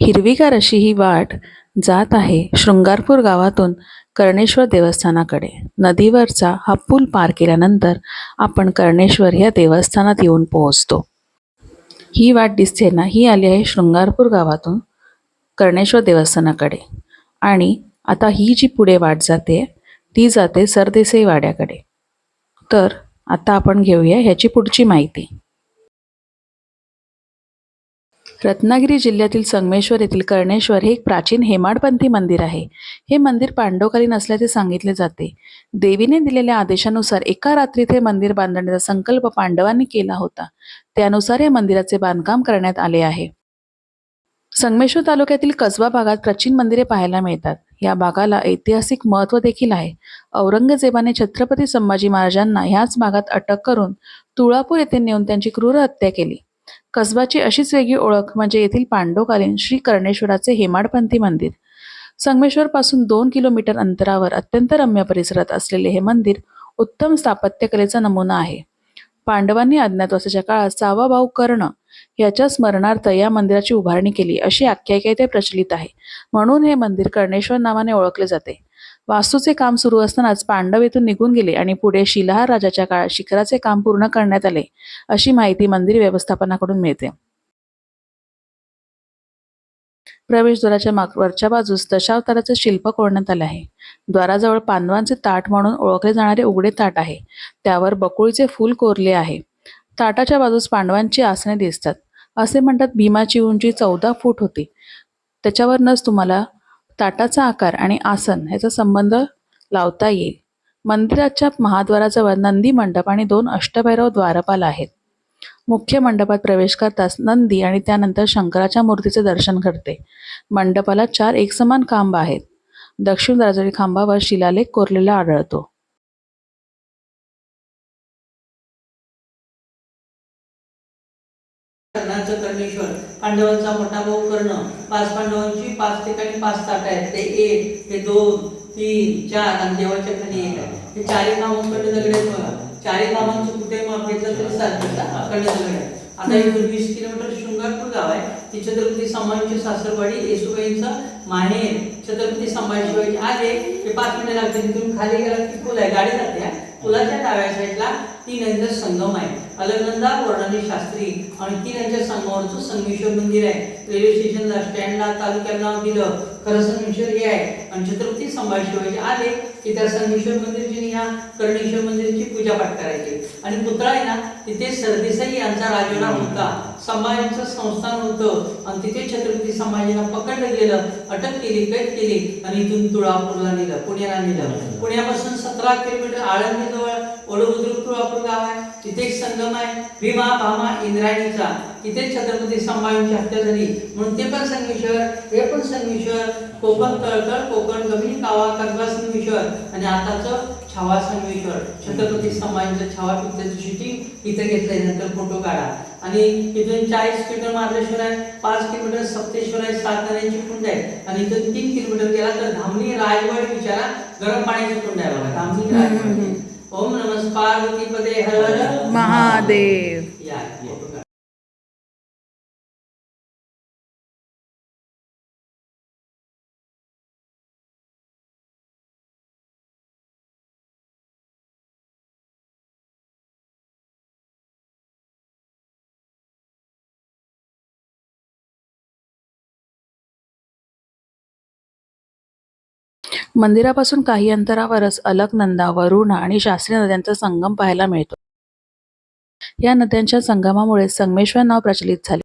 हिरवीगार अशी ही वाट जात आहे शृंगारपूर गावातून कर्णेश्वर देवस्थानाकडे. नदीवरचा हा पूल पार केल्यानंतर आपण कर्णेश्वर या देवस्थानात येऊन पोहोचतो. ही वाट दिसते ना ही आली आहे शृंगारपूर गावातून कर्णेश्वर देवस्थानाकडे. आणि आता ही जी पुढे वाट जाते ती जाते सरदेसाई वाड्याकडे. तर आता आपण घेऊया ह्याची पुढची माहिती. रत्नागिरी जिल्ह्यातील संगमेश्वर येथील कर्णेश्वर हे एक प्राचीन हेमाडपंथी मंदिर आहे. हे मंदिर पांडवकालीन असल्याचे सांगितले जाते. देवीने दिलेल्या आदेशानुसार एका रात्रीत हे मंदिर बांधण्याचा संकल्प पांडवांनी केला होता. त्यानुसार या मंदिराचे बांधकाम करण्यात आले आहे. संगमेश्वर तालुक्यातील कसबा भागात प्राचीन मंदिरे पाहायला मिळतात. या भागाला ऐतिहासिक महत्त्व देखील आहे. औरंगजेबाने छत्रपती संभाजी महाराजांना ह्याच भागात अटक करून तुळापूर येथे नेऊन त्यांची क्रूर हत्या केली. कसबाची अशीच वेगळी ओळख म्हणजे येथील पांडवकालीन श्री कर्णेश्वराचे हेमाडपंथी मंदिर. संगमेश्वरपासून दोन किलोमीटर अंतरावर अत्यंत रम्य परिसरात असलेले हे मंदिर उत्तम स्थापत्यकलेचा नमुना आहे. पांडवांनी अज्ञातवासाच्या काळात सावा भाऊ कर्ण याच्या स्मरणार्थ या मंदिराची उभारणी केली अशी आख्यायिका इथे प्रचलित आहे. म्हणून हे मंदिर कर्णेश्वर नावाने ओळखले जाते. वास्तूचे काम सुरू असतानाच पांडव येथून निघून गेले आणि पुढे शिलाहार राजाच्या काळात शिखराचे काम पूर्ण करण्यात आले अशी माहिती मंदिर व्यवस्थापनाकडून मिळते. प्रवेशद्वाराच्या माग वरच्या बाजूस दशावताराचे शिल्प कोरण्यात आले आहे. द्वाराजवळ पांडवांचे ताट म्हणून ओळखले जाणारे उघडे ताट आहे. त्यावर बकुळीचे फूल कोरले आहे. ताटाच्या बाजूस पांडवांची आसने दिसतात. असे म्हणतात भीमाची उंची चौदा फूट होती. त्याच्यावरनच तुम्हाला ताटाचा आकार आणि आसन ह्याचा संबंध लावता येईल. मंदिराच्या महाद्वाराजवळ नंदी मंडप आणि दोन अष्टभैरव द्वारपाल आहेत. मुख्य मंडपात प्रवेश करताच नंदी आणि त्यानंतर शंकराच्या मूर्तीचे दर्शन घडते. मंडपाला चार एकसमान खांब आहेत. दक्षिण दरवाजातील खांबावर शिलालेख कोरलेला आढळतो. कर्णाचं कर्णेश्वर. पांडवांचा मोठा भाऊ कर्ण. पाच पांडवांची पाच ठिकाणी पाच ताट आहेत. ते एक हे दोन तीन चार आणि देवाच्या खाली एक आहे. हे चारही नामं कडे दगड आहेत बघा. चारही नामांचं कुठे माप घेतलं तरी सारखं कडे दगड आहे. आता इथून वीस किलोमीटर शृंगारपूर गाव आहे ती छत्रपती संभाजीची सासरवाडी येसुबाईंचा माहेर छत्रपती संभाजी आले ते पाच मिनिटं लागते तिथून खाली गेला की पूल आहे गाडी जाते पुलाच्या डाव्या साईडला तीन नद्यांचा संगम आहे. अलगनंदा वर्णनी शास्त्री आणि तीन नद्यांच्या संगमेश्वर मंदिर आहे. रेल्वे स्टेशनला स्टँडला तालुक्याला नाव दिलं. खरं संगमेश्वर हे आहे. आणि छत्रपती संभाजी आले की त्या संगमेश्वर मंदिरची ह्या कर्णेश्वर मंदिरची पूजापाठ करायची. आणि पुतळा आहे ना तिथे सरदेसाई यांचा राजवाडा होता. संभाजीचं संस्थान होतं. आणि तिथे छत्रपती संभाजीला पकडलं गेलं अटक केली कैद केली. आणि इथून तुळापूरला नेलं पुण्याला नेलं. पुण्यापासून सतरा किलोमीटर आळंदीजवळ वडोबुद्रुक तुळापूर गाव आहे तिथे एक संगम आहे. भीमा भामा इंद्रायणीचा. तिथे छत्रपती संभाजींची हत्या झाली. म्हणून ते पण संगमेश्वर हे पण संगमेश्वर. कोकण तळतळ कोकण गमी कावा कसबा संगमेश्वर. आणि आताचं छावा संगमेश्वर. छत्रपती संभाजींचं छावा पिक्चरचं शूटिंग इथे घेतलंय नंतर फोटो काढा. आणि इथून चाळीस किलोमीटर महाबळेश्वर आहे. पाच किलोमीटर सप्तेश्वर आहे. सात नद्यांची कुंड आहे. आणि इथून तीन किलोमीटर गेला तर धामणी रायगड विचारा गरम पाण्याची कुंड आहे बघा. धामणी रायगड. ओम नमः पार्वती पदे हर हर। महादेव। मंदिरापासून काही अंतरावरच अलकनंदा वरुणा आणि शास्त्री नद्यांचा संगम पाहायला मिळतो. या नद्यांच्या संगमामुळे संगमेश्वर नाव प्रचलित झाले.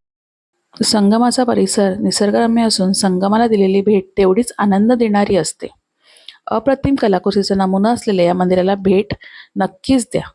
संगमाचा परिसर निसर्गरम्य असून संगमाला दिलेली भेट तेवढीच आनंद देणारी असते. अप्रतिम कलाकृतीचा नमुना असलेल्या या मंदिराला भेट नक्कीच द्या.